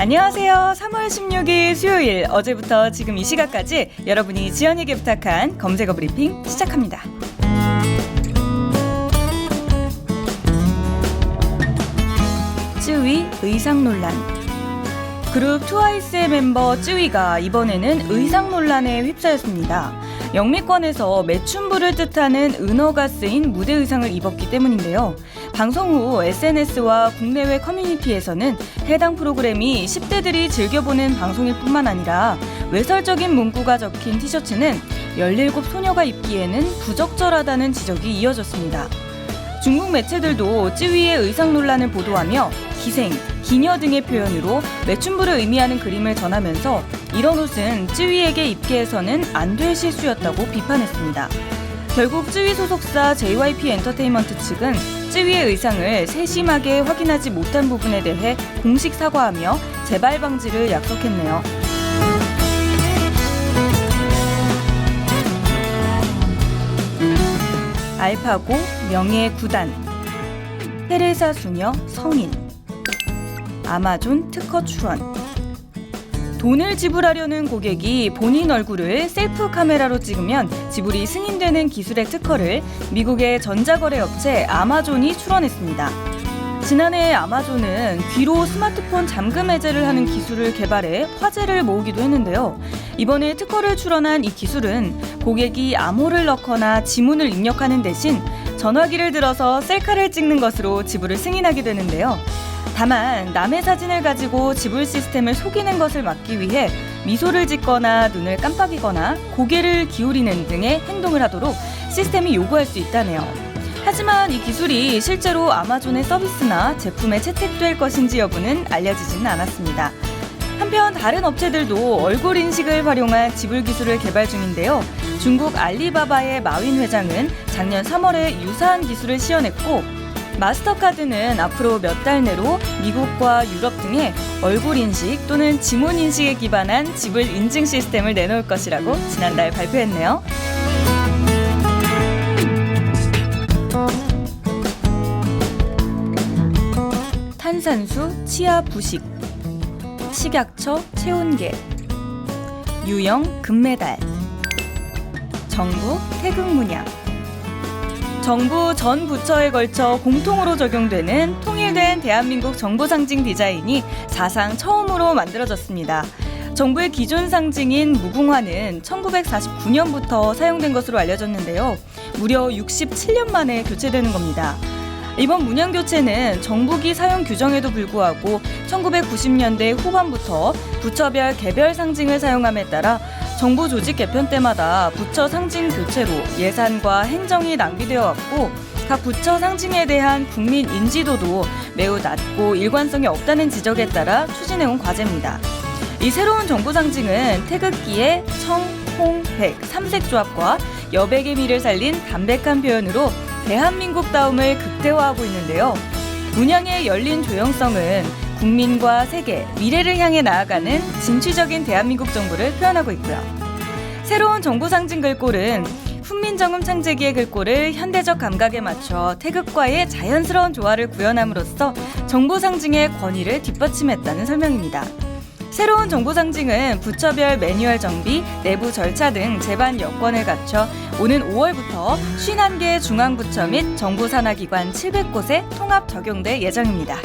안녕하세요. 3월 16일 수요일 어제부터 지금 이 시각까지 여러분이 지연이에게 부탁한 검색어 브리핑 시작합니다. 쯔위 의상 논란 그룹 트와이스의 멤버 쯔위가 이번에는 의상 논란에 휩싸였습니다. 영미권에서 매춘부를 뜻하는 은어가 쓰인 무대 의상을 입었기 때문인데요. 방송 후 SNS와 국내외 커뮤니티에서는 해당 프로그램이 10대들이 즐겨보는 방송일 뿐만 아니라 외설적인 문구가 적힌 티셔츠는 17 소녀가 입기에는 부적절하다는 지적이 이어졌습니다. 중국 매체들도 쯔위의 의상 논란을 보도하며 기생, 기녀 등의 표현으로 매춘부를 의미하는 그림을 전하면서 이런 옷은 쯔위에게 입게 해서는 안 될 실수였다고 비판했습니다. 결국 쯔위 소속사 JYP 엔터테인먼트 측은 쯔위의 의상을 세심하게 확인하지 못한 부분에 대해 공식 사과하며 재발 방지를 약속했네요. 알파고 명예 구단. 테레사 수녀 성인. 아마존 특허 출원 돈을 지불하려는 고객이 본인 얼굴을 셀프 카메라로 찍으면 지불이 승인되는 기술의 특허를 미국의 전자거래 업체 아마존이 출원했습니다. 지난해 아마존은 귀로 스마트폰 잠금 해제를 하는 기술을 개발해 화제를 모으기도 했는데요. 이번에 특허를 출원한 이 기술은 고객이 암호를 넣거나 지문을 입력하는 대신 전화기를 들어서 셀카를 찍는 것으로 지불을 승인하게 되는데요. 다만 남의 사진을 가지고 지불 시스템을 속이는 것을 막기 위해 미소를 짓거나 눈을 깜빡이거나 고개를 기울이는 등의 행동을 하도록 시스템이 요구할 수 있다네요. 하지만 이 기술이 실제로 아마존의 서비스나 제품에 채택될 것인지 여부는 알려지지는 않았습니다. 한편 다른 업체들도 얼굴 인식을 활용한 지불 기술을 개발 중인데요. 중국 알리바바의 마윈 회장은 작년 3월에 유사한 기술을 시연했고 마스터카드는 앞으로 몇 달 내로 미국과 유럽 등의 얼굴 인식 또는 지문 인식에 기반한 지불 인증 시스템을 내놓을 것이라고 지난달 발표했네요. 탄산수 치아 부식 식약처 체온계 유영 금메달 정부 태극 문양 정부 전 부처에 걸쳐 공통으로 적용되는 통일된 대한민국 정부 상징 디자인이 사상 처음으로 만들어졌습니다. 정부의 기존 상징인 무궁화는 1949년부터 사용된 것으로 알려졌는데요. 무려 67년 만에 교체되는 겁니다. 이번 문양 교체는 정부기 사용 규정에도 불구하고 1990년대 후반부터 부처별 개별 상징을 사용함에 따라 정부 조직 개편 때마다 부처 상징 교체로 예산과 행정이 낭비되어 왔고 각 부처 상징에 대한 국민 인지도도 매우 낮고 일관성이 없다는 지적에 따라 추진해온 과제입니다. 이 새로운 정부 상징은 태극기의 청, 홍, 백 삼색 조합과 여백의 미를 살린 담백한 표현으로 대한민국다움을 극대화하고 있는데요. 문양의 열린 조형성은 국민과 세계, 미래를 향해 나아가는 진취적인 대한민국 정부를 표현하고 있고요. 새로운 정부 상징 글꼴은 훈민정음 창제기의 글꼴을 현대적 감각에 맞춰 태극과의 자연스러운 조화를 구현함으로써 정부 상징의 권위를 뒷받침했다는 설명입니다. 새로운 정부 상징은 부처별 매뉴얼 정비, 내부 절차 등 제반 여건을 갖춰 오는 5월부터 51개 중앙부처 및 정부 산하기관 700곳에 통합 적용될 예정입니다.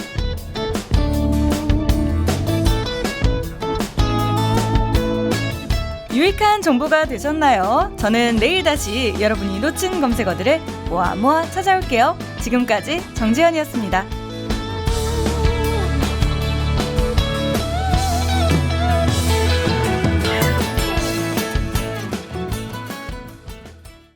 유익한 정보가 되셨나요? 저는 내일 다시 여러분이 놓친 검색어들을 모아 모아 찾아올게요. 지금까지 정지현이었습니다.